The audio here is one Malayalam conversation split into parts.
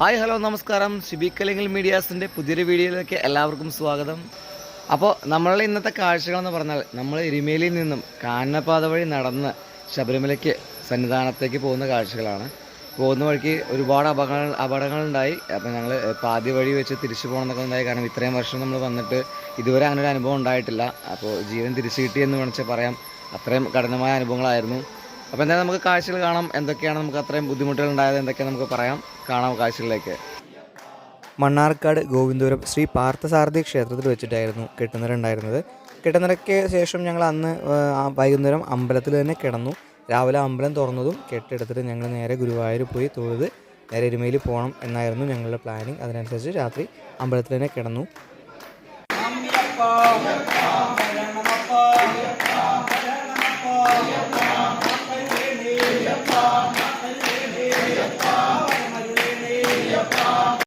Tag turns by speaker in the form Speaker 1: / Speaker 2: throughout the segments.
Speaker 1: ഹായ് ഹലോ നമസ്കാരം. ശിബിക്കലിംഗൽ മീഡിയാസിന്റെ പുതിയൊരു വീഡിയോയിലേക്ക് എല്ലാവർക്കും സ്വാഗതം. അപ്പോൾ നമ്മളുടെ ഇന്നത്തെ കാഴ്ചകളെന്ന് പറഞ്ഞാൽ നമ്മൾ എരുമേലിയിൽ നിന്നും കാനനപാത വഴി നടന്ന് ശബരിമലയ്ക്ക് സന്നിധാനത്തേക്ക് പോകുന്ന കാഴ്ചകളാണ്. പോകുന്ന വഴിക്ക് ഒരുപാട് അപകടങ്ങൾ അപകടങ്ങളുണ്ടായി. അപ്പോൾ ഞങ്ങൾ പാതി വഴി വെച്ച് തിരിച്ചു പോകണമെന്നൊക്കെ ഉണ്ടായി. കാരണം ഇത്രയും വർഷം നമ്മൾ വന്നിട്ട് ഇതുവരെ അങ്ങനെ ഒരു അനുഭവം ഉണ്ടായിട്ടില്ല. അപ്പോൾ ജീവൻ തിരിച്ചു കിട്ടി എന്ന് വേണമെങ്കിൽ പറയാം. അത്രയും കഠിനമായ അനുഭവങ്ങളായിരുന്നു. അപ്പോൾ എന്തായാലും നമുക്ക് കാഴ്ചകൾ കാണാം എന്തൊക്കെയാണ് നമുക്ക് അത്രയും ബുദ്ധിമുട്ടുകൾ ഉണ്ടായത് എന്തൊക്കെ നമുക്ക് പറയാം കാണാം കാഴ്ചകളിലേക്ക്
Speaker 2: മണ്ണാർക്കാട് ഗോവിന്ദപുരം ശ്രീ പാർത്ഥസാരഥി ക്ഷേത്രത്തിൽ വെച്ചിട്ടായിരുന്നു കെട്ടുനിര ഉണ്ടായിരുന്നത് കെട്ടുനിരയ്ക്ക് ശേഷം ഞങ്ങൾ അന്ന് വൈകുന്നേരം അമ്പലത്തിൽ തന്നെ കിടന്നു രാവിലെ അമ്പലം തുറന്നതും കെട്ടെടുത്തിട്ട് ഞങ്ങൾ നേരെ ഗുരുവായൂർ പോയി തൊഴുത് നേരെ എരുമയിൽ പോകണം എന്നായിരുന്നു ഞങ്ങളുടെ പ്ലാനിങ് അതിനനുസരിച്ച് രാത്രി അമ്പലത്തിൽ തന്നെ കിടന്നു ஐயப்பா ஐயப்பா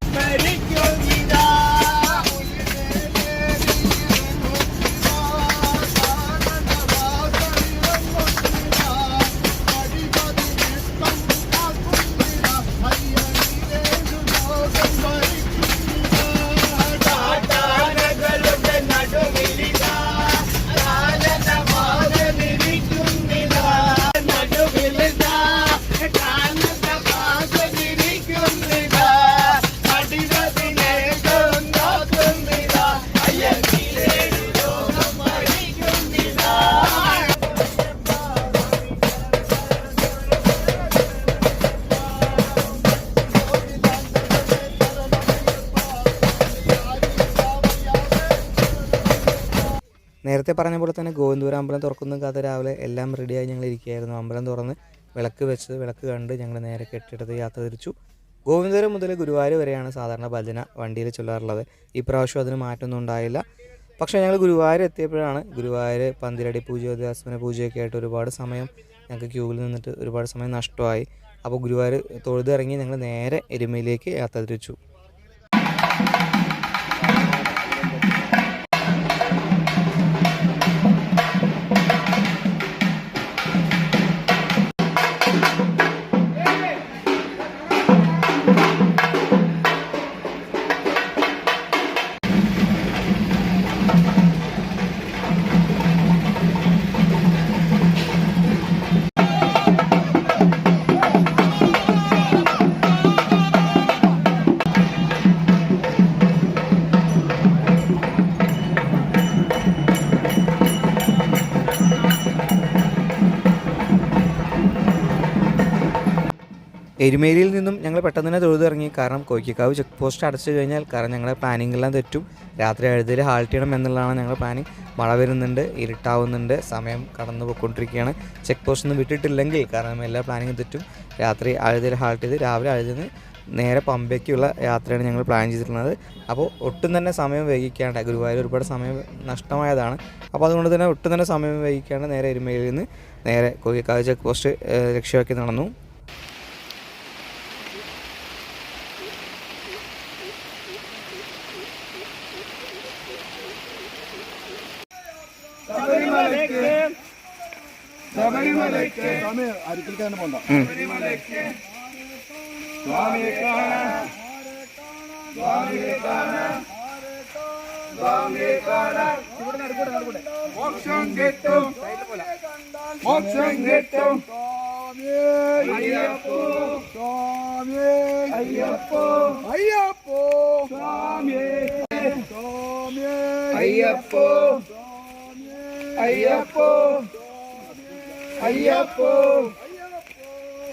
Speaker 2: നേരത്തെ പറഞ്ഞ പോലെ തന്നെ ഗോവിന്ദപുരം അമ്പലം തുറക്കുന്ന കഥ രാവിലെ എല്ലാം റെഡിയായി ഞങ്ങൾ ഇരിക്കുകയായിരുന്നു. അമ്പലം തുറന്ന് വിളക്ക് വെച്ച് വിളക്ക് കണ്ട് ഞങ്ങൾ നേരെ കെട്ടിടത്ത് യാത്ര തിരിച്ചു. ഗോവിന്ദപുരം മുതൽ ഗുരുവായൂർ വരെയാണ് സാധാരണ ഭജന വണ്ടിയിൽ ചൊല്ലാറുള്ളത്. ഇപ്രാവശ്യം അതിന് മാറ്റമൊന്നും ഉണ്ടായില്ല. പക്ഷേ ഞങ്ങൾ ഗുരുവായൂർ എത്തിയപ്പോഴാണ് ഗുരുവായൂർ പന്തിരടി പൂജ ഉദാസന പൂജയൊക്കെ ആയിട്ട് ഒരുപാട് സമയം ഞങ്ങൾക്ക് ക്യൂവിൽ നിന്നിട്ട് ഒരുപാട് സമയം നഷ്ടമായി. അപ്പോൾ ഗുരുവായൂർ തൊഴുതിറങ്ങി ഞങ്ങൾ നേരെ എരുമയിലേക്ക് യാത്ര തിരിച്ചു. എരുമേലിയിൽ നിന്നും ഞങ്ങൾ പെട്ടെന്ന് തന്നെ തൊഴുതിറങ്ങി കാരണം കോയിക്കാവ് ചെക്ക് പോസ്റ്റ് അടച്ചു കഴിഞ്ഞാൽ കാരണം ഞങ്ങളുടെ പ്ലാനിംഗ് എല്ലാം തെറ്റും. രാത്രി എഴുതിയിൽ ഹാൾട്ട് ചെയ്യണം എന്നുള്ളതാണ് ഞങ്ങളുടെ പ്ലാനിങ് മഴ വരുന്നുണ്ട് ഇരുട്ടാവുന്നുണ്ട് സമയം കടന്നു പോയിക്കൊണ്ടിരിക്കുകയാണ് ചെക്ക് പോസ്റ്റ് ഒന്നും വിട്ടിട്ടില്ലെങ്കിൽ കാരണം എല്ലാ പ്ലാനിങ്ങും തെറ്റും. രാത്രി അഴുതിയിൽ ഹാൾട്ട് ചെയ്ത് രാവിലെ അഴുതിന്ന് നേരെ പമ്പയ്ക്കുള്ള യാത്രയാണ് ഞങ്ങൾ പ്ലാൻ ചെയ്തിട്ടുള്ളത്. അപ്പോൾ ഒട്ടും തന്നെ സമയം വൈകിക്കാണ്ട് ഗുരുവായൂർ ഒരുപാട് സമയം നഷ്ടമായതാണ്. അപ്പോൾ അതുകൊണ്ട് തന്നെ ഒട്ടും തന്നെ സമയം വൈകിക്കാണ്ട് നേരെ എരുമയിൽ നിന്ന് നേരെ കോഴിക്കാവ് ചെക്ക് പോസ്റ്റ് ലക്ഷ്യമാക്കി നടന്നു.
Speaker 3: സ്വാമി അരിക്കൽ തന്നെ പോണ്ട. മോക്ഷം കിട്ടും മോക്ഷം കിട്ടും അയ്യപ്പോ. സ്വാമി അയ്യപ്പോ അയ്യപ്പോ സ്വാമി സ്വാമി അയ്യപ്പോ. അയ്യപ്പോ. അയ്യപ്പോ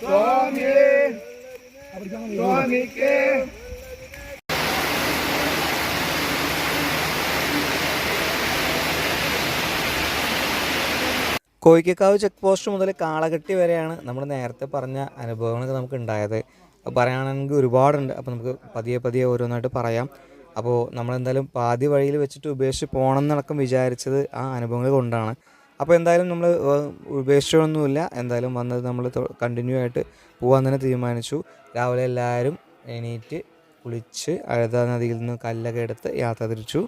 Speaker 3: സ്വാമി സ്വാമിക്ക്.
Speaker 2: കോയിക്കക്കാവ് ചെക്ക് പോസ്റ്റ് മുതൽ കാളകെട്ടി വരെയാണ് നമ്മൾ നേരത്തെ പറഞ്ഞ അനുഭവങ്ങളൊക്കെ നമുക്ക് ഉണ്ടായത്. പറയുകയാണെങ്കിൽ ഒരുപാടുണ്ട്. അപ്പോൾ നമുക്ക് പതിയെ പതിയെ ഓരോന്നായിട്ട് പറയാം. അപ്പോൾ നമ്മളെന്തായാലും പാതി വഴിയിൽ വെച്ചിട്ട് ഉപേക്ഷിച്ച് പോകണം എന്നടക്കം വിചാരിച്ചത് ആ അനുഭവങ്ങൾ കൊണ്ടാണ്. അപ്പോൾ എന്തായാലും നമ്മൾ ഉപേക്ഷിച്ചൊന്നുമില്ല എന്തായാലും വന്നത് നമ്മൾ കണ്ടിന്യൂ ആയിട്ട് പോകാൻ തന്നെ തീരുമാനിച്ചു. രാവിലെ എല്ലാവരും എണീറ്റ് കുളിച്ച് അഴുത നദിയിൽ നിന്ന് കല്ലൊക്കെ എടുത്ത് യാത്ര തിരിച്ചു.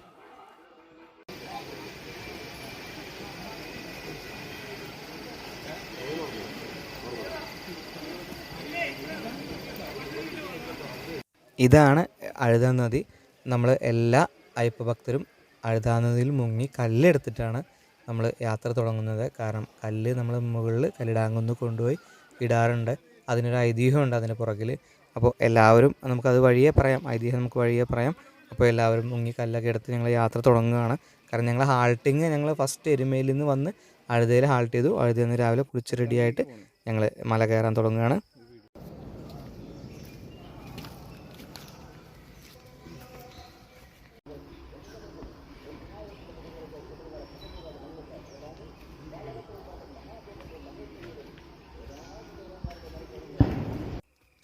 Speaker 2: ഇതാണ് അഴുതാ നദി. നമ്മൾ എല്ലാ അയ്യപ്പ ഭക്തരും അഴുതാ നദിയിൽ മുങ്ങി കല്ലെടുത്തിട്ടാണ് നമ്മൾ യാത്ര തുടങ്ങുന്നത്. കാരണം കല്ല് നമ്മൾ മുകളിൽ കല്ലിടാങ്കുന്ന് കൊണ്ടുപോയി ഇടാറുണ്ട്. അതിനൊരു ഐതിഹ്യമുണ്ട് അതിന് പുറകിൽ അപ്പോൾ എല്ലാവരും നമുക്കത് വഴിയെ പറയാം. ഐതിഹ്യം നമുക്ക് വഴിയെ പറയാം. അപ്പോൾ എല്ലാവരും മുങ്ങി കല്ലൊക്കെ എടുത്ത് ഞങ്ങൾ യാത്ര തുടങ്ങുകയാണ്. കാരണം ഞങ്ങൾ ഹാൾട്ടിങ് ഞങ്ങൾ ഫസ്റ്റ് എരുമയിൽ നിന്ന് വന്ന് അഴുതയിൽ ഹാൾട്ട് ചെയ്തു. അഴുതയിൽ നിന്ന് രാവിലെ കുളിച്ച് റെഡിയായിട്ട് ഞങ്ങൾ മല കയറാൻ തുടങ്ങുകയാണ്.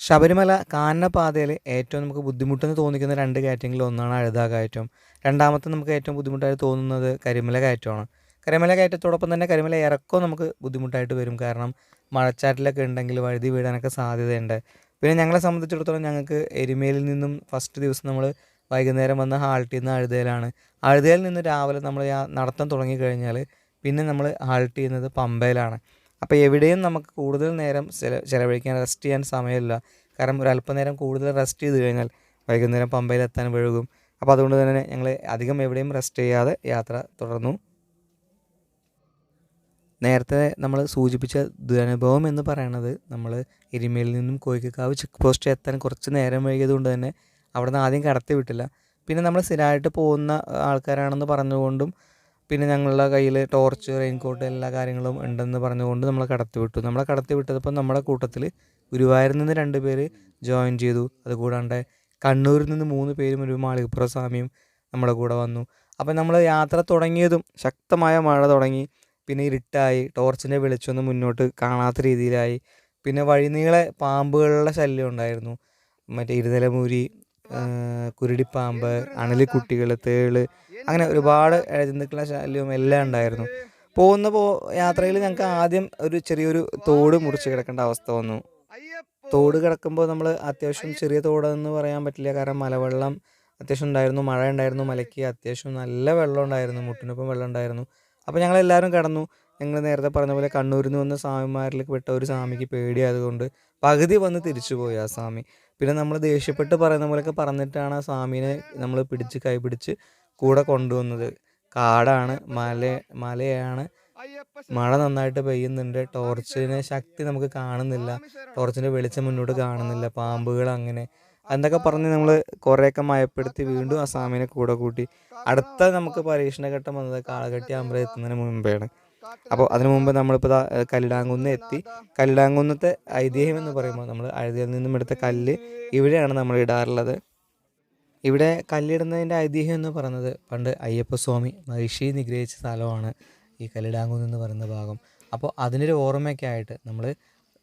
Speaker 2: ശബരിമല കാനനപാതയിൽ ഏറ്റവും നമുക്ക് ബുദ്ധിമുട്ടെന്ന് തോന്നിക്കുന്ന രണ്ട് കയറ്റങ്ങളിൽ ഒന്നാണ് അഴുതാ കയറ്റം. രണ്ടാമത്തെ നമുക്ക് ഏറ്റവും ബുദ്ധിമുട്ടായി തോന്നുന്നത് കരിമല കയറ്റമാണ്. കരിമല കയറ്റത്തോടൊപ്പം തന്നെ കരിമല ഇറക്കവും നമുക്ക് ബുദ്ധിമുട്ടായിട്ട് വരും. കാരണം മഴച്ചാറ്റിലൊക്കെ ഉണ്ടെങ്കിൽ വഴുതി വീടാനൊക്കെ സാധ്യതയുണ്ട്. പിന്നെ ഞങ്ങളെ സംബന്ധിച്ചിടത്തോളം ഞങ്ങൾക്ക് എരുമേലിൽ നിന്നും ഫസ്റ്റ് ദിവസം നമ്മൾ വൈകുന്നേരം വന്ന് ഹാൾട്ട് ചെയ്യുന്ന അഴുതയിലാണ് അഴുതയിൽ നിന്ന് രാവിലെ നമ്മൾ നടത്തം നടത്തം തുടങ്ങിക്കഴിഞ്ഞാൽ പിന്നെ നമ്മൾ ഹാൾട്ട് ചെയ്യുന്നത് പമ്പയിലാണ്. അപ്പോൾ എവിടെയും നമുക്ക് കൂടുതൽ നേരം ചില ചിലവഴിക്കാൻ റെസ്റ്റ് ചെയ്യാൻ സമയമില്ല. കാരണം ഒരു അല്പനേരം കൂടുതൽ റെസ്റ്റ് ചെയ്ത് കഴിഞ്ഞാൽ വൈകുന്നേരം പമ്പയിലെത്താൻ വഴുകും. അപ്പോൾ അതുകൊണ്ട് തന്നെ ഞങ്ങൾ അധികം എവിടെയും റെസ്റ്റ് ചെയ്യാതെ യാത്ര തുടർന്നു. നേരത്തെ നമ്മൾ സൂചിപ്പിച്ച ദുരനുഭവം എന്ന് പറയുന്നത് നമ്മൾ എരുമയിൽ നിന്നും കോയിക്കക്കാവ് ചെക്ക് പോസ്റ്റ് എത്താൻ കുറച്ച് നേരം വൈകിയത് കൊണ്ട് തന്നെ അവിടെ നിന്ന് ആദ്യം കടത്തി വിട്ടില്ല. പിന്നെ നമ്മൾ സ്ഥിരമായിട്ട് പോകുന്ന ആൾക്കാരാണെന്ന് പറഞ്ഞുകൊണ്ടും പിന്നെ ഞങ്ങളുടെ കയ്യിൽ ടോർച്ച് റെയിൻകോട്ട് എല്ലാ കാര്യങ്ങളും ഉണ്ടെന്ന് പറഞ്ഞുകൊണ്ട് നമ്മൾ കടത്തി വിട്ടു. നമ്മളെ കടത്തി വിട്ടതപ്പോൾ നമ്മുടെ കൂട്ടത്തിൽ ഗുരുവായൂരിൽ നിന്ന് രണ്ട് പേര് ജോയിൻ ചെയ്തു. അതുകൂടാണ്ട് കണ്ണൂരിൽ നിന്ന് മൂന്ന് പേരും ഒരു മാളികപ്പുറ സ്വാമിയും നമ്മുടെ കൂടെ വന്നു. അപ്പം നമ്മൾ യാത്ര തുടങ്ങിയതും ശക്തമായ മഴ തുടങ്ങി. പിന്നെ ഇരുട്ടായി ടോർച്ചിന്റെ വെളിച്ചമൊന്നും മുന്നോട്ട് കാണാത്ത രീതിയിലായി. പിന്നെ വഴിനീളെ പാമ്പുകളുടെ ശല്യം ഉണ്ടായിരുന്നു. മറ്റേ ഇരുതലമൂരി ആ, കുരുടിപ്പാമ്പ് അണലിക്കുട്ടികൾ തേൾ അങ്ങനെ ഒരുപാട് ഇഴജന്തുക്കളുടെ ശല്യവും എല്ലാം ഉണ്ടായിരുന്നു. പോകുന്ന പോ യാത്രയിൽ ഞങ്ങൾക്ക് ആദ്യം ഒരു ചെറിയൊരു തോട് മുറിച്ച് കിടക്കേണ്ട അവസ്ഥ വന്നു. തോട് കിടക്കുമ്പോൾ നമ്മൾ അത്യാവശ്യം ചെറിയ തോടെന്ന് പറയാൻ പറ്റില്ല. കാരണം മലവെള്ളം അത്യാവശ്യം ഉണ്ടായിരുന്നു. മഴ ഉണ്ടായിരുന്നു. മലയ്ക്ക് അത്യാവശ്യം നല്ല വെള്ളം ഉണ്ടായിരുന്നു. മുട്ടിനൊപ്പം വെള്ളം ഉണ്ടായിരുന്നു. അപ്പോൾ ഞങ്ങൾ എല്ലാവരും കിടന്നു. ഞങ്ങൾ നേരത്തെ പറഞ്ഞ പോലെ കണ്ണൂരിൽ നിന്ന് വന്ന സ്വാമിമാരിൽ പെട്ട ഒരു സ്വാമിക്ക് പേടിയായതുകൊണ്ട് പകുതി വന്ന് തിരിച്ചു പോയി ആ സ്വാമി. പിന്നെ നമ്മൾ ദേഷ്യപ്പെട്ട് പറയുന്ന പോലെയൊക്കെ പറഞ്ഞിട്ടാണ് ആ സ്വാമീനെ നമ്മൾ പിടിച്ച് കൈ പിടിച്ച് കൂടെ കൊണ്ടുവന്നത്. കാടാണ്. മല മലയാണ്. മഴ നന്നായിട്ട് പെയ്യുന്നുണ്ട്. ടോർച്ചിന് ശക്തി നമുക്ക് കാണുന്നില്ല. ടോർച്ചിന്റെ വെളിച്ചം മുന്നോട്ട് കാണുന്നില്ല. പാമ്പുകൾ അങ്ങനെ. എന്തൊക്കെ പറഞ്ഞ് നമ്മൾ കുറേയൊക്കെ മയപ്പെടുത്തി വീണ്ടും ആ സാമിനെ കൂടെ കൂട്ടി. അടുത്ത നമുക്ക് പരീക്ഷണഘട്ടം വന്നത് കാളകെട്ടി അമ്പലം എത്തുന്നതിന് മുമ്പേണ് അപ്പോൾ അതിനു മുമ്പ് നമ്മളിപ്പോൾ കല്ലിടാങ്കുന്ന് എത്തി. കല്ലിടാങ്കുന്നത്തെ ഐതിഹ്യം എന്ന് പറയുമ്പോൾ നമ്മൾ അഴുതിയിൽ നിന്നും എടുത്ത കല്ല് ഇവിടെയാണ് നമ്മൾ ഇടാറുള്ളത്. ഇവിടെ കല്ലിടുന്നതിന്റെ ഐതിഹ്യം എന്ന് പറയുന്നത് പണ്ട് അയ്യപ്പസ്വാമി മഹിഷി നിഗ്രഹിച്ച സ്ഥലമാണ്. ഈ കല്ലിടാങ്കുന്ന് എന്ന് പറയുന്ന ഭാഗം. അപ്പോൾ അതിനൊരു ഓർമ്മയ്ക്കായിട്ട് നമ്മൾ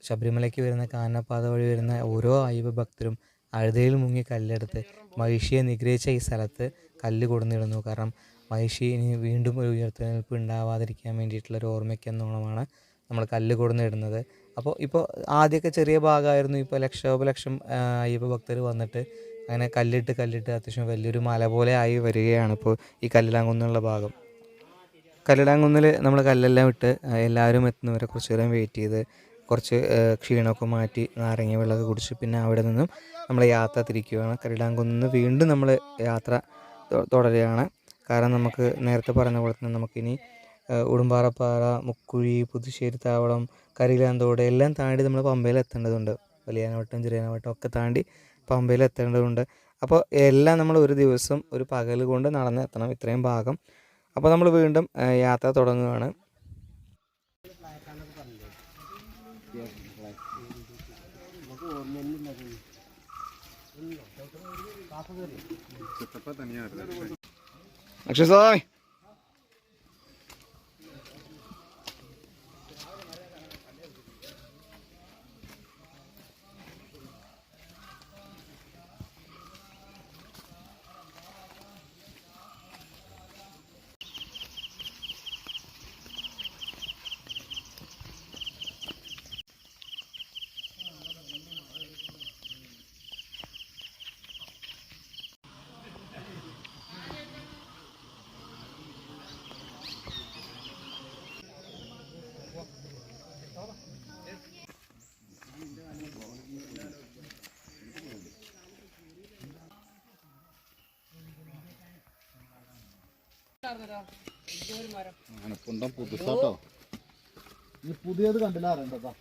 Speaker 2: ശബരിമലയ്ക്ക് വരുന്ന കാനപ്പാത വഴി വരുന്ന ഓരോ അയ്യപ്പ ഭക്തരും അഴുതയിൽ മുങ്ങി കല്ലെടുത്ത് മഹിഷിയെ നിഗ്രഹിച്ച ഈ സ്ഥലത്ത് കല്ല് കൊടുന്നിടുന്നു. കാരണം മഹിഷി ഇനി വീണ്ടും ഒരു ഉയർത്തെഴുന്നേൽപ്പ് ഉണ്ടാവാതിരിക്കാൻ വേണ്ടിയിട്ടുള്ള ഒരു ഓർമ്മയ്ക്ക് എന്നോണമാണ് നമ്മൾ കല്ല് കൊടുന്നിടുന്നത്. അപ്പോൾ ഇപ്പോൾ ആദ്യമൊക്കെ ചെറിയ ഭാഗമായിരുന്നു. ഇപ്പോൾ ലക്ഷോപലക്ഷം അയ്യപ്പ ഭക്തർ വന്നിട്ട് അങ്ങനെ കല്ലിട്ട് കല്ലിട്ട് അത്യാവശ്യം വലിയൊരു മല പോലെ ആയി വരികയാണ് ഇപ്പോൾ ഈ കല്ലിലാങ്കുന്നുള്ള ഭാഗം. കല്ലിലാങ്കുന്നിൽ നമ്മൾ കല്ലെല്ലാം ഇട്ട് എല്ലാവരും എത്തുന്നവരെ കുറച്ച് നേരം വെയിറ്റ് ചെയ്ത് കുറച്ച് ക്ഷീണമൊക്കെ മാറ്റി നാരങ്ങ വെള്ളമൊക്കെ കുടിച്ച് പിന്നെ അവിടെ നിന്നും നമ്മൾ യാത്ര തിരിക്കുകയാണ്. കല്ലിലാങ്കുന്നിൽ നിന്ന് വീണ്ടും നമ്മൾ യാത്ര തുടരുകയാണ്. കാരണം നമുക്ക് നേരത്തെ പറഞ്ഞ പോലെ തന്നെ നമുക്കിനി ഉടുമ്പാറപ്പാറ മുക്കുഴി പുതുശ്ശേരി താവളം കരിയിലാന്തോട് എല്ലാം താണ്ടി നമ്മൾ പമ്പയിൽ എത്തേണ്ടതുണ്ട്. വലിയാനവട്ടം ചെറിയാനവട്ടം ഒക്കെ താണ്ടി പമ്പയിൽ എത്തേണ്ടതുണ്ട്. അപ്പോൾ എല്ലാം നമ്മൾ ഒരു ദിവസം ഒരു പകൽ കൊണ്ട് നടന്ന് എത്തണം ഇത്രയും ഭാഗം അപ്പോൾ നമ്മൾ വീണ്ടും യാത്ര തുടങ്ങുകയാണ്
Speaker 1: അക്ഷയസ്വാമി
Speaker 4: ആനക്കുണ്ടം പുതുസാട്ടോ. ഈ പുതിയത് കണ്ടില്ല അറിയണ്ടതാ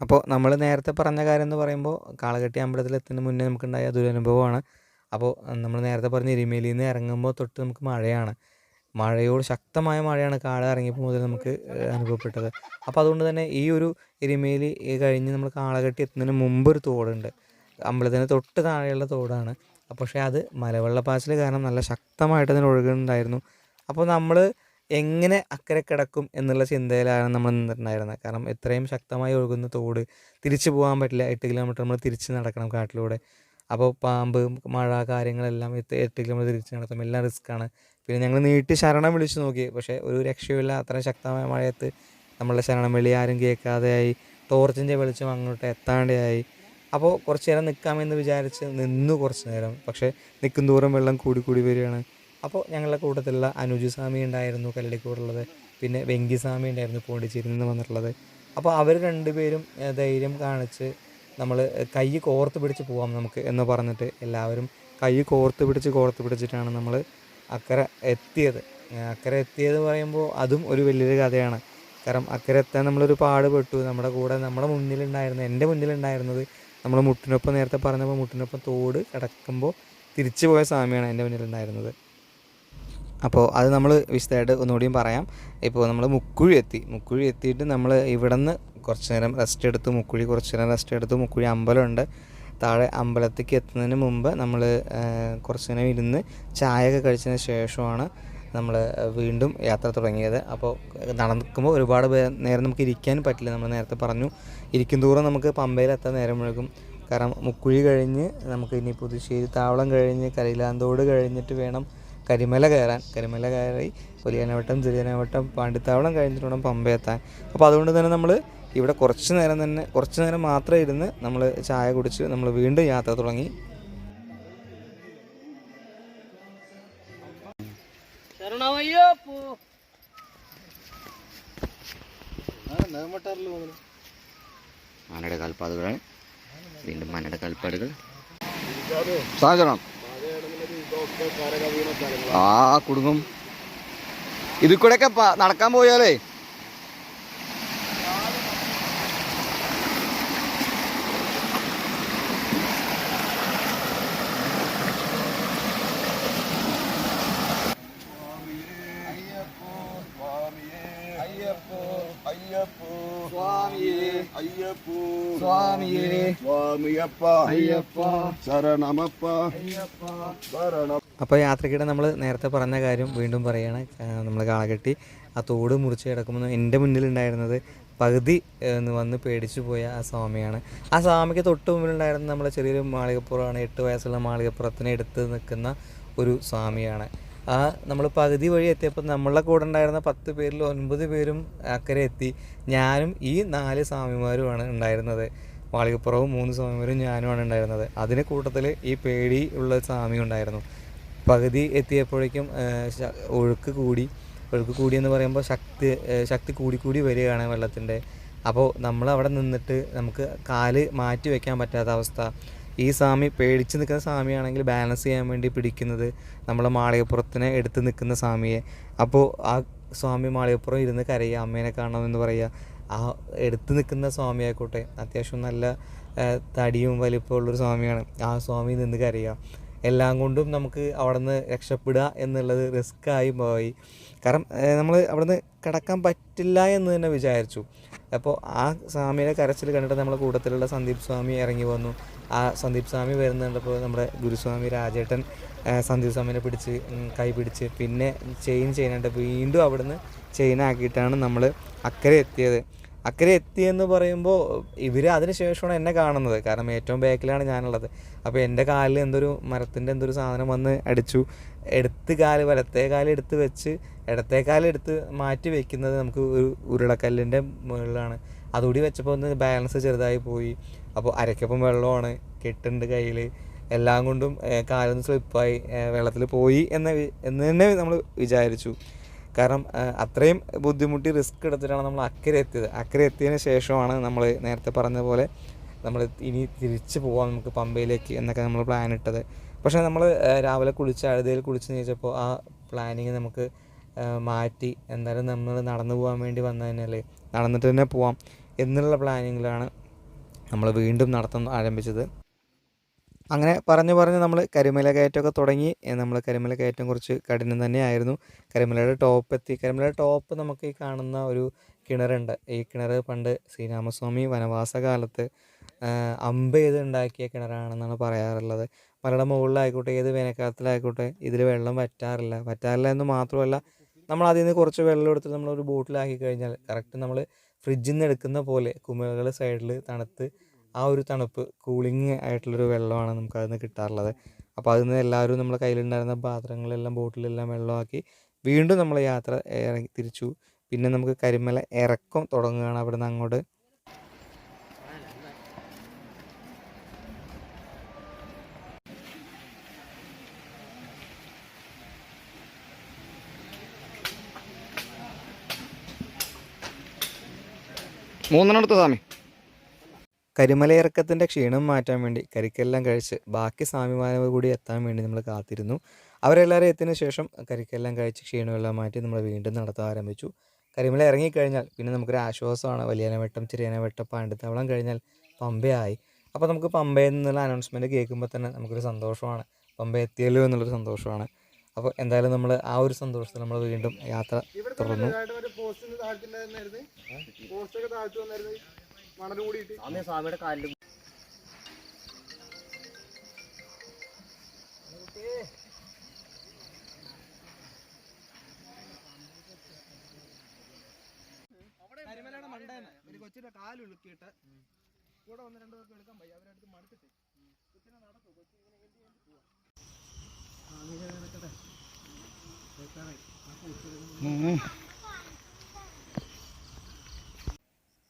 Speaker 2: അപ്പോൾ നമ്മൾ നേരത്തെ പറഞ്ഞ കാര്യം എന്ന് പറയുമ്പോൾ കാളകെട്ടി അമ്പലത്തിൽ എത്തുന്ന മുന്നേ നമുക്കുണ്ടായ ദുരനുഭവമാണ്. അപ്പോൾ നമ്മൾ നേരത്തെ പറഞ്ഞ എരുമേലിയിൽ നിന്ന് ഇറങ്ങുമ്പോൾ തൊട്ട് നമുക്ക് മഴയാണ്. മഴയോട് ശക്തമായ മഴയാണ് കാള ഇറങ്ങിയപ്പോൾ മുതൽ നമുക്ക് അനുഭവപ്പെട്ടത്. അപ്പോൾ അതുകൊണ്ട് തന്നെ ഈ ഒരു എരുമേലി കഴിഞ്ഞ് നമ്മൾ കാളകെട്ടി എത്തുന്നതിന് മുമ്പ് ഒരു തോടുണ്ട്. അമ്പലത്തിന് തൊട്ട് താഴെയുള്ള തോടാണ്. പക്ഷേ അത് മലവെള്ളപ്പാച്ചിൽ കാരണം നല്ല ശക്തമായിട്ട് അതിന് ഒഴുകുന്നുണ്ടായിരുന്നു. അപ്പോൾ നമ്മൾ എങ്ങനെ അക്കരെ കിടക്കും എന്നുള്ള ചിന്തയിലാണ് നമ്മൾ നിന്നിട്ടുണ്ടായിരുന്നത്. കാരണം ഇത്രയും ശക്തമായി ഒഴുകുന്ന തോട് തിരിച്ചു പോകാൻ പറ്റില്ല. എട്ട് കിലോമീറ്റർ നമ്മൾ തിരിച്ച് നടക്കണം കാട്ടിലൂടെ. അപ്പോൾ പാമ്പ് മഴ കാര്യങ്ങളെല്ലാം എട്ട് കിലോമീറ്റർ തിരിച്ച് നടത്തും. എല്ലാം റിസ്ക്കാണ് പിന്നെ ഞങ്ങൾ നീട്ടി ശരണം വിളിച്ചു നോക്കി. പക്ഷേ ഒരു രക്ഷയുമില്ല. അത്രയും ശക്തമായ മഴയത്ത് നമ്മളുടെ ശരണം വിളി ആരും കേൾക്കാതെയായി. ടോർച്ചിന്റെ വെളിച്ചം അങ്ങോട്ട് എത്താതെയായി അപ്പോൾ കുറച്ച് നേരം നിൽക്കാമെന്ന് വിചാരിച്ച് നിന്നു കുറച്ച് നേരം. പക്ഷേ നിൽക്കും തോറും വെള്ളം കൂടി കൂടി വരികയാണ്. അപ്പോൾ ഞങ്ങളുടെ കൂട്ടത്തിലുള്ള അനുജു സ്വാമി ഉണ്ടായിരുന്നു കല്ലടിക്കൂടുള്ളത്. പിന്നെ വെങ്കി സ്വാമി ഉണ്ടായിരുന്നു പോണ്ടിച്ചേരിയിൽ നിന്ന് വന്നിട്ടുള്ളത്. അപ്പോൾ അവർ രണ്ടുപേരും ധൈര്യം കാണിച്ച് നമ്മൾ കൈ കോർത്ത് പിടിച്ച് പോവാം നമുക്ക് എന്ന് പറഞ്ഞിട്ട് എല്ലാവരും കൈ കോർത്ത് പിടിച്ച് കോർത്ത് പിടിച്ചിട്ടാണ് നമ്മൾ അക്കരെ എത്തിയത്. അക്കരെ എത്തിയത് പറയുമ്പോൾ അതും ഒരു വലിയൊരു കഥയാണ്. കാരണം അക്കരെ എത്താൻ നമ്മളൊരു പാടുപെട്ടു. നമ്മുടെ കൂടെ നമ്മുടെ മുന്നിലുണ്ടായിരുന്ന എന്റെ മുന്നിലുണ്ടായിരുന്നത് നമ്മൾ മുട്ടിനൊപ്പം നേരത്തെ പറഞ്ഞപ്പോൾ മുട്ടിനൊപ്പം തോട് കിടക്കുമ്പോൾ തിരിച്ചു പോയ സ്വാമിയാണ് എന്റെ മുന്നിലുണ്ടായിരുന്നത്. അപ്പോൾ അത് നമ്മൾ വിശദമായിട്ട് ഒന്നുകൂടിയും പറയാം. ഇപ്പോൾ നമ്മൾ മുക്കുഴി എത്തി. മുക്കുഴി എത്തിയിട്ട് നമ്മൾ ഇവിടെ നിന്ന് കുറച്ച് നേരം റെസ്റ്റ് എടുത്തു. മുക്കുഴി കുറച്ച് നേരം റെസ്റ്റ് എടുത്തു. മുക്കുഴി അമ്പലമുണ്ട്. താഴെ അമ്പലത്തേക്ക് എത്തുന്നതിന് മുമ്പ് നമ്മൾ കുറച്ച് നേരം ഇരുന്ന് ചായയൊക്കെ കഴിച്ചതിന് ശേഷമാണ് നമ്മൾ വീണ്ടും യാത്ര തുടങ്ങിയത്. അപ്പോൾ നടക്കുമ്പോൾ ഒരുപാട് നേരം നമുക്ക് ഇരിക്കാൻ പറ്റില്ല. നമ്മൾ നേരത്തെ പറഞ്ഞു ഇരിക്കും തോറും നമുക്ക് പമ്പയിലെത്താൻ നേരം മുഴുകും കാരണം മുക്കുഴി കഴിഞ്ഞ് നമുക്ക് ഇനി പുതുശ്ശേരി താവളം കഴിഞ്ഞ് കരിയിലാന്തോട് കഴിഞ്ഞിട്ട് വേണം കരിമല കയറാൻ. കരിമല കയറി പൊലിയനവട്ടം തിരുവനവട്ടം പാണ്ടിത്താവളം കഴിഞ്ഞിട്ട് വേണം പമ്പ എത്താൻ. അപ്പോൾ അതുകൊണ്ട് തന്നെ നമ്മൾ ഇവിടെ കുറച്ച് നേരം തന്നെ കുറച്ച് നേരം മാത്രം ഇരുന്ന് നമ്മൾ ചായ കുടിച്ച് നമ്മൾ വീണ്ടും യാത്ര തുടങ്ങി.
Speaker 1: ആനയുടെ കാൽപ്പാടുകളാണ് വീണ്ടും ആനയുടെ കാൽപ്പാടുകൾ ആ കുടുംബം. ഇതിൽ കൂടെയൊക്കെ നടക്കാൻ പോയാലേ
Speaker 3: അയ്യപ്പോ അയ്യപ്പോ ശരണം.
Speaker 2: അപ്പോൾ യാത്രക്കിടെ നമ്മൾ നേരത്തെ പറഞ്ഞ കാര്യം വീണ്ടും പറയുകയാണ് നമ്മൾ കാളകെട്ടി ആ തോട് മുറിച്ച് കിടക്കുമ്പോൾ എന്റെ മുന്നിലുണ്ടായിരുന്നത് പകുതി എന്ന് വന്ന് പേടിച്ചു പോയ ആ സ്വാമിയാണ്. ആ സ്വാമിക്ക് തൊട്ട് മുമ്പിലുണ്ടായിരുന്ന നമ്മളെ ചെറിയൊരു മാളികപ്പുറമാണ്. എട്ട് വയസ്സുള്ള മാളികപ്പുറത്തിനെ എടുത്ത് നിൽക്കുന്ന ഒരു സ്വാമിയാണ്. ആ നമ്മൾ പകുതി വഴി എത്തിയപ്പോൾ നമ്മളെ കൂടെ ഉണ്ടായിരുന്ന പത്ത് പേരിൽ ഒൻപത് പേരും അക്കരെ എത്തി. ഞാനും ഈ നാല് സ്വാമിമാരുമാണ് ഉണ്ടായിരുന്നത്. വാളികപ്പുറവും മൂന്ന് സ്വാമിമാരും ഞാനുമാണ് ഉണ്ടായിരുന്നത്. അതിന് കൂട്ടത്തിൽ ഈ പേടി ഉള്ള സ്വാമി ഉണ്ടായിരുന്നു. പകുതി എത്തിയപ്പോഴേക്കും ഒഴുക്ക് കൂടി. ഒഴുക്ക് കൂടി എന്ന് പറയുമ്പോൾ ശക്തി ശക്തി കൂടിക്കൂടി കൂടി വരികയാണ് വെള്ളത്തിന്റെ അപ്പോൾ നമ്മൾ അവിടെ നിന്നിട്ട് നമുക്ക് കാൽ മാറ്റി വയ്ക്കാൻ പറ്റാത്ത അവസ്ഥ. ഈ സ്വാമി പേടിച്ച് നിൽക്കുന്ന സ്വാമിയാണെങ്കിൽ ബാലൻസ് ചെയ്യാൻ വേണ്ടി പിടിക്കുന്നത് നമ്മളെ മാളികപ്പുറത്തിനെ എടുത്ത് നിൽക്കുന്ന സ്വാമിയെ. അപ്പോൾ ആ സ്വാമി മാളികപ്പുറം ഇരുന്ന് കരയുക അമ്മേനെ കാണണമെന്ന് പറയുക. ആ എടുത്ത് നിൽക്കുന്ന സ്വാമി ആയിക്കോട്ടെ അത്യാവശ്യം നല്ല തടിയും വലിപ്പമുള്ളൊരു സ്വാമിയാണ്. ആ സ്വാമി നിന്ന് കരയുക. എല്ലാം കൊണ്ടും നമുക്ക് അവിടെ നിന്ന് രക്ഷപ്പെടുക എന്നുള്ളത് റിസ്ക്കായി പോയി. കാരണം നമ്മൾ അവിടെ നിന്ന് കിടക്കാൻ പറ്റില്ല എന്ന് തന്നെ വിചാരിച്ചു. അപ്പോൾ ആ സ്വാമിയുടെ കരച്ചിൽ കണ്ടിട്ട് നമ്മുടെ കൂട്ടത്തിലുള്ള സന്ദീപ് സ്വാമി ഇറങ്ങി വന്നു. ആ സന്ദീപ് സ്വാമി വരുന്നുണ്ടപ്പോൾ നമ്മുടെ ഗുരുസ്വാമി രാജേട്ടൻ സന്ദീപ് സ്വാമിനെ പിടിച്ച് കൈ പിടിച്ച് പിന്നെ ചെയിൻ ചെയ്യാനായിട്ട് വീണ്ടും അവിടുന്ന് ചെയിനാക്കിയിട്ടാണ് നമ്മൾ അക്കരെ എത്തിയത്. അക്കരെ എത്തിയെന്ന് പറയുമ്പോൾ ഇവർ അതിന് ശേഷമാണ് എന്നെ കാണുന്നത്. കാരണം ഏറ്റവും ബാക്കിലാണ് ഞാനുള്ളത്. അപ്പോൾ എന്റെ കാലിൽ എന്തൊരു മരത്തിന്റെ എന്തൊരു സാധനം വന്ന് അടിച്ചു. എടുത്ത് കാൽ വലത്തേ കാൽ എടുത്ത് വെച്ച് ഇടത്തേ കാൽ എടുത്ത് മാറ്റി വെക്കുന്നത് നമുക്ക് ഒരു ഉരുളക്കല്ലിന്റെ മുകളിലാണ്. അതുകൂടി വെച്ചപ്പോൾ ഒന്ന് ബാലൻസ് ചെറുതായി പോയി. അപ്പോൾ അരക്കപ്പം വെള്ളമാണ് കെട്ടുണ്ട് കയ്യിൽ എല്ലാം കൊണ്ടും കാലൊന്ന് സ്ലിപ്പായി വെള്ളത്തിൽ പോയി എന്ന് എന്ന് തന്നെ നമ്മൾ വിചാരിച്ചു. കാരണം അത്രയും ബുദ്ധിമുട്ടി റിസ്ക് എടുത്തിട്ടാണ് നമ്മൾ അക്കരെ എത്തിയത്. അക്കരെ എത്തിയതിന് ശേഷമാണ് നമ്മൾ നേരത്തെ പറഞ്ഞ പോലെ നമ്മൾ ഇനി തിരിച്ചു പോവാം നമുക്ക് പമ്പയിലേക്ക് എന്നൊക്കെ നമ്മൾ പ്ലാൻ ഇട്ടത്. പക്ഷേ നമ്മൾ രാവിലെ കുളിച്ച് അഴുതയിൽ കുളിച്ച് നീച്ചപ്പോൾ ആ പ്ലാനിങ് നമുക്ക് മാറ്റി എന്തായാലും നമ്മൾ നടന്നു പോകാൻ വേണ്ടി വന്നതന്നെയല്ലേ? നടന്നിട്ട് തന്നെ പോവാം എന്നുള്ള പ്ലാനിങ്ങിലാണ് നമ്മൾ വീണ്ടും നടത്തം ആരംഭിച്ചത്. അങ്ങനെ പറഞ്ഞു പറഞ്ഞ് നമ്മൾ കരിമല കയറ്റമൊക്കെ തുടങ്ങി. നമ്മൾ കരിമല കയറ്റം കുറച്ച് കഠിനം തന്നെയായിരുന്നു. കരിമലയുടെ ടോപ്പ് എത്തി. കരിമലയുടെ ടോപ്പ് നമുക്ക് ഈ കാണുന്ന ഒരു കിണറുണ്ട്. ഈ കിണർ പണ്ട് ശ്രീരാമസ്വാമി വനവാസ കാലത്ത് അമ്പ ചെയ്ത് ഉണ്ടാക്കിയ കിണറാണെന്നാണ് പറയാറുള്ളത്. മലയുടെ മുകളിലായിക്കോട്ടെ ഏത് വേനൽക്കാലത്തിലായിക്കോട്ടെ ഇതിൽ വെള്ളം വറ്റാറില്ല. വറ്റാറില്ല എന്ന് മാത്രമല്ല നമ്മൾ അതിൽ നിന്ന് കുറച്ച് വെള്ളം എടുത്തിട്ട് നമ്മൾ ഒരു ബോട്ടിലാക്കി കഴിഞ്ഞാൽ കറക്റ്റ് നമ്മൾ ഫ്രിഡ്ജിൽ നിന്ന് എടുക്കുന്ന പോലെ കുമിളകൾ സൈഡിൽ തണുത്ത് ആ ഒരു തണുപ്പ് കൂളിംഗ് ആയിട്ടുള്ളൊരു വെള്ളമാണ് നമുക്ക് അതിൽ നിന്ന് കിട്ടാറുള്ളത്. അപ്പോൾ അതിൽ നിന്ന് എല്ലാവരും നമ്മുടെ കയ്യിലുണ്ടായിരുന്ന പാത്രങ്ങളെല്ലാം ബോട്ടിലെല്ലാം വെള്ളമാക്കി വീണ്ടും നമ്മൾ യാത്ര ഇറങ്ങി തിരിച്ചു. പിന്നെ നമുക്ക് കരിമല ഇറക്കം തുടങ്ങുകയാണ് അവിടെ നിന്ന് അങ്ങോട്ട്.
Speaker 1: മൂന്നെണ്ണം സാമി സ്വാമി.
Speaker 2: കരിമലയിറക്കത്തിന്റെ ക്ഷീണം മാറ്റാൻ വേണ്ടി കരിക്കെല്ലാം കഴിച്ച് ബാക്കി സ്വാമിമാരവ് കൂടി എത്താൻ വേണ്ടി നമ്മൾ കാത്തിരുന്നു. അവരെല്ലാവരും എത്തിയതിന് ശേഷം കരിക്കെല്ലാം കഴിച്ച് ക്ഷീണമെല്ലാം മാറ്റി നമ്മൾ വീണ്ടും നടത്താൻ ആരംഭിച്ചു. കരിമല ഇറങ്ങിക്കഴിഞ്ഞാൽ പിന്നെ നമുക്കൊരു ആശ്വാസമാണ്. വലിയനവട്ടം ചെറിയനവട്ടം പണ്ടത്തവളം കഴിഞ്ഞാൽ പമ്പയായി. അപ്പോൾ നമുക്ക് പമ്പയിൽ നിന്നുള്ള അനൗൺസ്മെന്റ് കേൾക്കുമ്പോൾ തന്നെ നമുക്കൊരു സന്തോഷമാണ്. പമ്പ എത്തിയല്ലോ എന്നുള്ളൊരു സന്തോഷമാണ്. അപ്പോൾ എന്തായാലും നമ്മൾ ആ ഒരു സന്തോഷത്തിൽ നമ്മൾ വീണ്ടും യാത്ര തുടർന്നു. കൊച്ചിന്റെ കാലുളുക്കിയിട്ട് കൂടെ ഒന്ന് രണ്ടു പേർക്ക് എടുക്കാൻ പയ്യ അവരടുത്ത് മടുത്തിട്ട്. കൊച്ചിനെ നടക്കൂ. കൊച്ചി ഇങ്ങനെ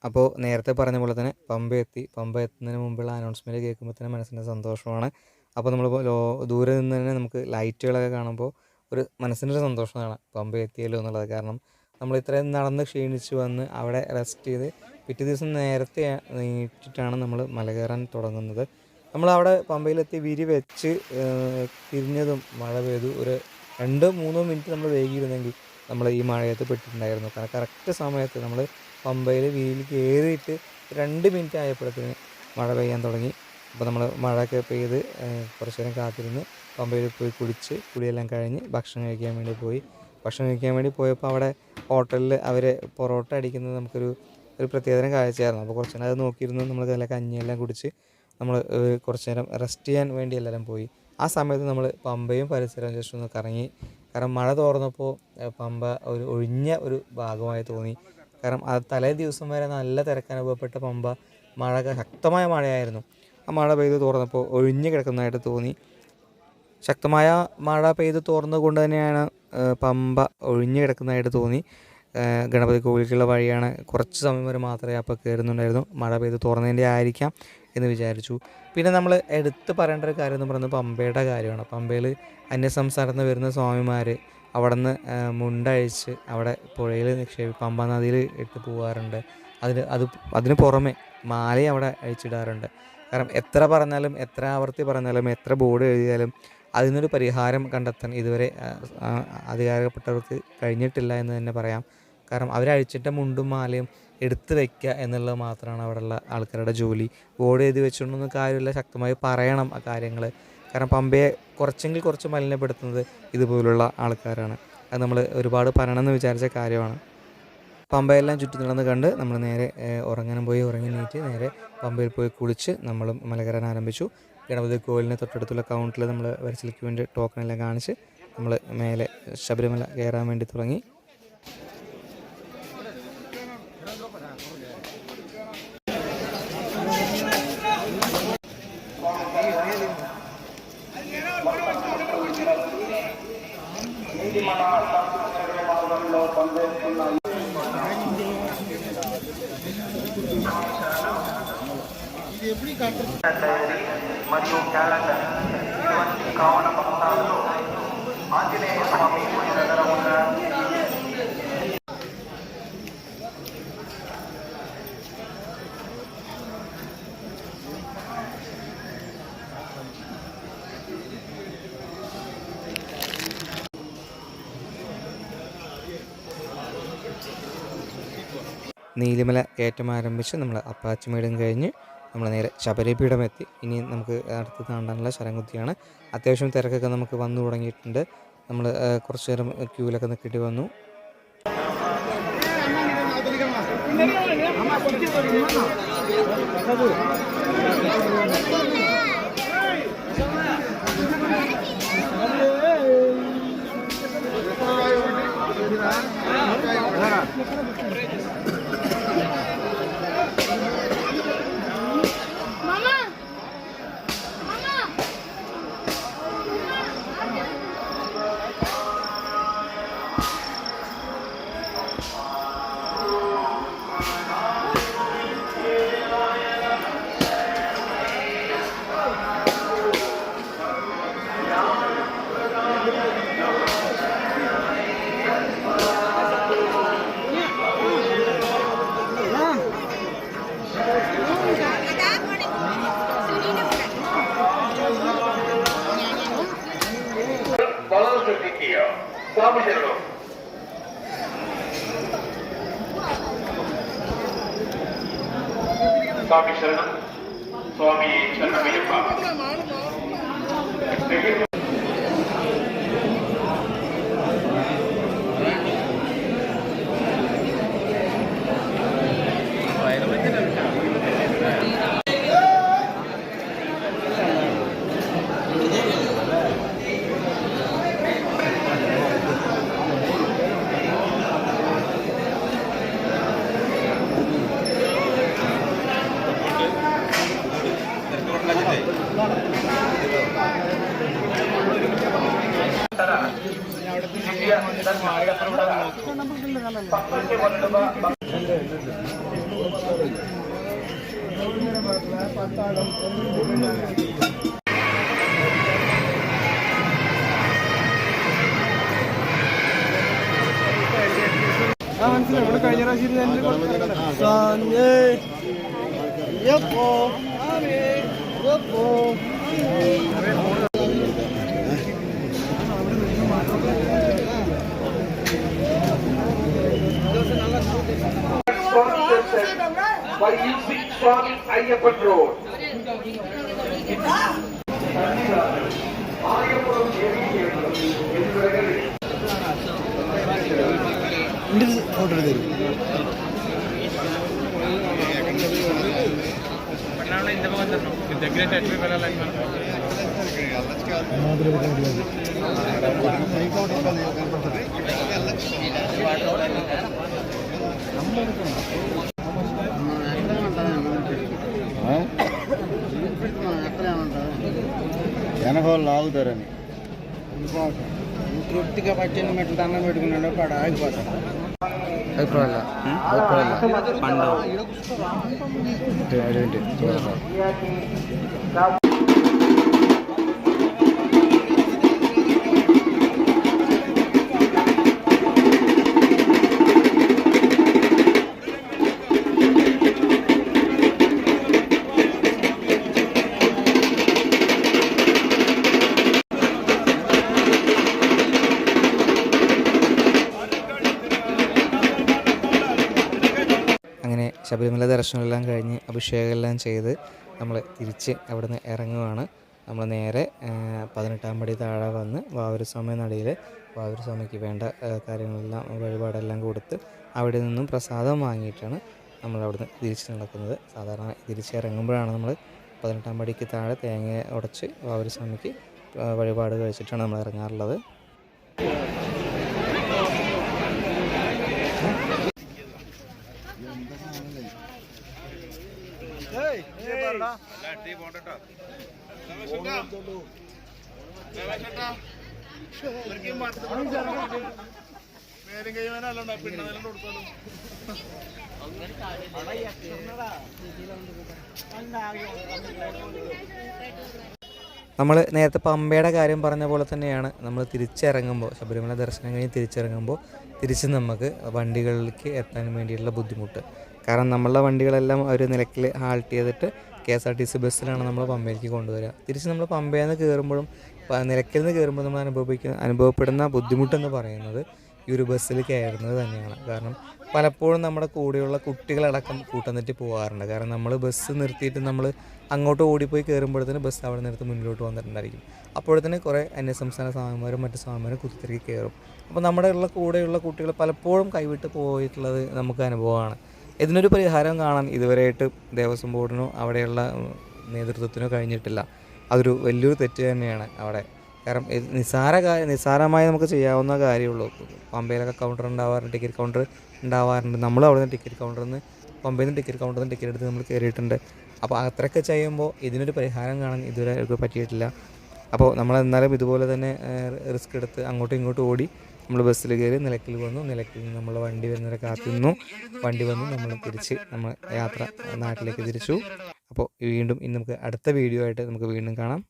Speaker 2: അപ്പോൾ നേരത്തെ പറഞ്ഞ പോലെ തന്നെ പമ്പ എത്തി. പമ്പ എത്തുന്നതിന് മുമ്പുള്ള അനൗൺസ്മെന്റ് കേൾക്കുമ്പോൾ തന്നെ മനസ്സിന് സന്തോഷമാണ്. അപ്പോൾ നമ്മൾ ലോ ദൂരെ നിന്ന് തന്നെ നമുക്ക് ലൈറ്റുകളൊക്കെ കാണുമ്പോൾ ഒരു മനസ്സിനൊരു സന്തോഷമാണ് പമ്പ എത്തിയല്ലോ എന്നുള്ളത്. കാരണം നമ്മൾ ഇത്രയും നടന്ന് ക്ഷീണിച്ച് വന്ന് അവിടെ റെസ്റ്റ് ചെയ്ത് പിറ്റേ ദിവസം നേരത്തെ നീട്ടിട്ടാണ് നമ്മൾ മല കയറാൻ തുടങ്ങുന്നത്. നമ്മൾ അവിടെ പമ്പയിലെത്തി വിരി വെച്ച് തിരിഞ്ഞതും മഴ പെയ്തു. ഒരു രണ്ടോ മൂന്നോ മിനിറ്റ് നമ്മൾ വൈകിയിരുന്നെങ്കിൽ നമ്മൾ ഈ മഴയത്ത് പെട്ടിട്ടുണ്ടായിരുന്നു. കാരണം കറക്റ്റ് സമയത്ത് നമ്മൾ പമ്പയിൽ വീലിൽ കയറിയിട്ട് രണ്ട് മിനിറ്റ് ആയപ്പോഴത്തേന് മഴ പെയ്യാൻ തുടങ്ങി. അപ്പോൾ നമ്മൾ മഴയൊക്കെ പെയ്ത് കുറച്ച് നേരം കാത്തിരുന്ന് പമ്പയിൽ പോയി കുളിച്ച് കുളിയെല്ലാം കഴിഞ്ഞ് ഭക്ഷണം കഴിക്കാൻ വേണ്ടി പോയി. ഭക്ഷണം കഴിക്കാൻ വേണ്ടി പോയപ്പോൾ അവിടെ ഹോട്ടലിൽ അവർ പൊറോട്ട അടിക്കുന്നത് നമുക്കൊരു ഒരു പ്രത്യേകതരം കാഴ്ചയായിരുന്നു. അപ്പോൾ കുറച്ച് നേരം അത് നോക്കിയിരുന്നു നമ്മൾ നല്ല കഞ്ഞിയെല്ലാം കുടിച്ച് നമ്മൾ കുറച്ച് നേരം റെസ്റ്റ് ചെയ്യാൻ വേണ്ടി എല്ലാവരും പോയി. ആ സമയത്ത് നമ്മൾ പമ്പയും പരിസരവും ജസ്റ്റ് ഒന്ന് കറങ്ങി. കാരണം മഴ തോർന്നപ്പോൾ പമ്പ ഒരു ഒഴിഞ്ഞ ഒരു ഭാഗമായി തോന്നി. കാരണം അത് തലേ ദിവസം വരെ നല്ല തിരക്ക് അനുഭവപ്പെട്ട പമ്പ. മഴ ശക്തമായ മഴയായിരുന്നു. ആ മഴ പെയ്ത് തോർന്നപ്പോൾ ഒഴിഞ്ഞു കിടക്കുന്നതായിട്ട് തോന്നി. ശക്തമായ മഴ പെയ്ത് തോർന്നുകൊണ്ട് തന്നെയാണ് പമ്പ ഒഴിഞ്ഞു കിടക്കുന്നതായിട്ട് തോന്നി. ഗണപതി കോവിലേക്കുള്ള വഴിയാണ് കുറച്ച് സമയം വരെ മാത്രമേ അപ്പോൾ കയറുന്നുണ്ടായിരുന്നു മഴ പെയ്ത് തോർന്നതിന്റെ ആയിരിക്കാം. എന്ന് വിചാരിച്ചു. പിന്നെ നമ്മൾ എടുത്ത് പറയേണ്ട ഒരു കാര്യം എന്ന് പറയുന്നത് പമ്പയുടെ കാര്യമാണ്. പമ്പയിൽ അന്യസംസ്ഥാനത്ത് നിന്ന് വരുന്ന സ്വാമിമാർ അവിടെ നിന്ന് മുണ്ടഴിച്ച് അവിടെ പുഴയിൽ നിക്ഷേപി പമ്പ നദിയിൽ ഇട്ട് പോകാറുണ്ട് അതിന് അത് അതിന് പുറമെ മാല അവിടെ അഴിച്ചിടാറുണ്ട്. കാരണം എത്ര പറഞ്ഞാലും എത്ര ആവർത്തി പറഞ്ഞാലും എത്ര ബോർഡ് എഴുതിയാലും അതിനൊരു പരിഹാരം കണ്ടെത്താൻ ഇതുവരെ അധികാരപ്പെട്ടവർക്ക് കഴിഞ്ഞിട്ടില്ല എന്ന് തന്നെ പറയാം. കാരണം അവരഴിച്ചിട്ട മുണ്ടും മാലയും എടുത്ത് വെക്കുക എന്നുള്ളത് മാത്രമാണ് അവിടെയുള്ള ആൾക്കാരുടെ ജോലി. ബോർഡ് എഴുതി വെച്ചുകൊണ്ടൊന്നും കാര്യമില്ല. ശക്തമായി പറയണം ആ കാര്യങ്ങൾ കാരണം പമ്പയെ കുറച്ചെങ്കിൽ കുറച്ച് മലിനപ്പെടുത്തുന്നത് ഇതുപോലുള്ള ആൾക്കാരാണ്. അത് നമ്മൾ ഒരുപാട് പറയണമെന്ന് വിചാരിച്ച കാര്യമാണ്. പമ്പയെല്ലാം ചുറ്റി നടന്ന് കണ്ട് നമ്മൾ നേരെ ഉറങ്ങാനും പോയി ഉറങ്ങി നീറ്റ് നേരെ പമ്പയിൽ പോയി കുളിച്ച് നമ്മൾ മലകയറാൻ ആരംഭിച്ചു. ഗണപതി കോവിലിന് തൊട്ടടുത്തുള്ള കൗണ്ടിൽ നമ്മൾ വരച്ചിലേക്ക് വേണ്ടി ടോക്കണെല്ലാം കാണിച്ച് നമ്മൾ മേലെ ശബരിമല കയറാൻ വേണ്ടി തുടങ്ങി.
Speaker 5: ఇది మన పనిచేస్తున్నాయి మరియు క్యాలెండర్ ఇటువంటి కావున భక్తాలలో ఆంజనేయ స్వామి ఉన్న
Speaker 2: നീലിമല കയറ്റം ആരംഭിച്ച് നമ്മൾ അപ്പാച്ചിമേടും കഴിഞ്ഞ് നമ്മൾ നേരെ ശബരിപീഠം എത്തി ഇനി നമുക്ക് അടുത്ത് താണ്ടാനുള്ള ശരംകുത്തിയാണ്. അത്യാവശ്യം തിരക്കൊക്കെ നമുക്ക് വന്നു തുടങ്ങിയിട്ടുണ്ട്. നമ്മൾ കുറച്ച് നേരം ക്യൂവിലൊക്കെ നിൽക്കേണ്ടി വന്നു.
Speaker 6: あ
Speaker 5: りがとうございます。போடுறது இந்த பக்கம் தரணும்
Speaker 3: వాళ్ళు ఆగుతారని.
Speaker 7: తృప్తిగా పచ్చిన మెట్లు దండం పెట్టుకున్నాడు అక్కడ ఆగిపోతాడు.
Speaker 2: పండు. ശബരിമല ദർശനമെല്ലാം കഴിഞ്ഞ് അഭിഷേകമെല്ലാം ചെയ്ത് നമ്മൾ തിരിച്ച് അവിടെ നിന്ന് ഇറങ്ങുകയാണ് നമ്മൾ നേരെ പതിനെട്ടാം പടി താഴെ വന്ന് വാവൂരസ്വാമി നടിയിൽ വാവൂരസ്വാമിക്ക് വേണ്ട കാര്യങ്ങളെല്ലാം വഴിപാടെല്ലാം കൊടുത്ത് അവിടെ നിന്നും പ്രസാദം വാങ്ങിയിട്ടാണ് നമ്മൾ അവിടുന്ന് തിരിച്ച് നടക്കുന്നത്. സാധാരണ തിരിച്ചിറങ്ങുമ്പോഴാണ് നമ്മൾ പതിനെട്ടാം പടിക്ക് താഴെ തേങ്ങ ഉടച്ച് വാവൂരസ്വാമിക്ക് വഴിപാട് കഴിച്ചിട്ടാണ് നമ്മൾ ഇറങ്ങാറുള്ളത്. നമ്മൾ നേരത്തെ പമ്പയുടെ കാര്യം പറഞ്ഞ പോലെ തന്നെയാണ്. നമ്മൾ തിരിച്ചിറങ്ങുമ്പോൾ ശബരിമല ദർശനം കഴിഞ്ഞ് തിരിച്ചിറങ്ങുമ്പോൾ തിരിച്ച് നമുക്ക് വണ്ടികളിലേക്ക് എത്താൻ വേണ്ടിയിട്ടുള്ള ബുദ്ധിമുട്ട്. കാരണം നമ്മളുടെ വണ്ടികളെല്ലാം ഒരു നിലക്കിൽ ഹാൾട്ട് ചെയ്തിട്ട് K S R T C ബസ്സിലാണ് നമ്മൾ പമ്പയിലേക്ക് കൊണ്ടുവരിക. തിരിച്ച് നമ്മൾ പമ്പയിൽ നിന്ന് കയറുമ്പോഴും നിലക്കിൽ നിന്ന് കയറുമ്പോൾ നമ്മൾ അനുഭവിക്കുന്ന അനുഭവപ്പെടുന്ന ബുദ്ധിമുട്ടെന്ന് പറയുന്നത് ഈ ഒരു ബസ്സിൽ കയറുന്നത് തന്നെയാണ്. കാരണം പലപ്പോഴും നമ്മുടെ കൂടെയുള്ള കുട്ടികളടക്കം കൂട്ടം തെറ്റി പോകാറുണ്ട് കാരണം നമ്മൾ ബസ് നിർത്തിയിട്ട് നമ്മൾ അങ്ങോട്ട് ഓടിപ്പോയി കയറുമ്പോഴത്തേന് ബസ് അവിടെ നിർത്തി മുന്നിലോട്ട് വന്നിട്ടുണ്ടായിരിക്കും. അപ്പോഴത്തേന് കുറേ അന്യസംസ്ഥാന സ്വാമിമാരും മറ്റു സ്വാമിമാരും കുത്തിത്തിരികെ കയറും. അപ്പോൾ നമ്മുടെ ഉള്ള കൂടെയുള്ള കുട്ടികൾ പലപ്പോഴും കൈവിട്ട് പോയിട്ടുള്ളത് നമുക്ക് അനുഭവമാണ്. ഇതിനൊരു പരിഹാരം കാണാൻ ഇതുവരെയായിട്ട് ദേവസ്വം ബോർഡിനോ അവിടെയുള്ള നേതൃത്വത്തിനോ കഴിഞ്ഞിട്ടില്ല. അതൊരു വലിയൊരു തെറ്റ് തന്നെയാണ് അവിടെ. കാരണം നിസ്സാര കാര്യം നിസ്സാരമായി നമുക്ക് ചെയ്യാവുന്ന കാര്യമുള്ളൂ. പമ്പയിലൊക്കെ കൗണ്ടർ ഉണ്ടാവാറുണ്ട് ടിക്കറ്റ് കൗണ്ടർ ഉണ്ടാവാറുണ്ട്. നമ്മൾ അവിടെ നിന്ന് ടിക്കറ്റ് കൗണ്ടറിൽ നിന്ന് പമ്പയിൽ നിന്ന് ടിക്കറ്റ് കൗണ്ടറിൽ നിന്ന് ടിക്കറ്റ് എടുത്ത് നമ്മൾ കയറിയിട്ടുണ്ട്. അപ്പോൾ അത്രയൊക്കെ ചെയ്യുമ്പോൾ ഇതിനൊരു പരിഹാരം കാണാൻ ഇതുവരെ പറ്റിയിട്ടില്ല. അപ്പോൾ നമ്മൾ എന്നാലും ഇതുപോലെ തന്നെ റിസ്ക് എടുത്ത് അങ്ങോട്ടും ഇങ്ങോട്ടും ഓടി നമ്മൾ ബസ്സിൽ കയറി നിലക്കിൽ വന്നു. നിലക്കിൽ നിന്ന് നമ്മൾ വണ്ടി വരുന്നവരെ കാത്തുനിന്നു. വണ്ടി വന്നു നമ്മൾ തിരിച്ച് നമ്മൾ യാത്ര നാട്ടിലേക്ക് തിരിച്ചു. അപ്പോൾ വീണ്ടും ഇനി നമുക്ക് അടുത്ത വീഡിയോ ആയിട്ട് നമുക്ക് വീണ്ടും കാണാം.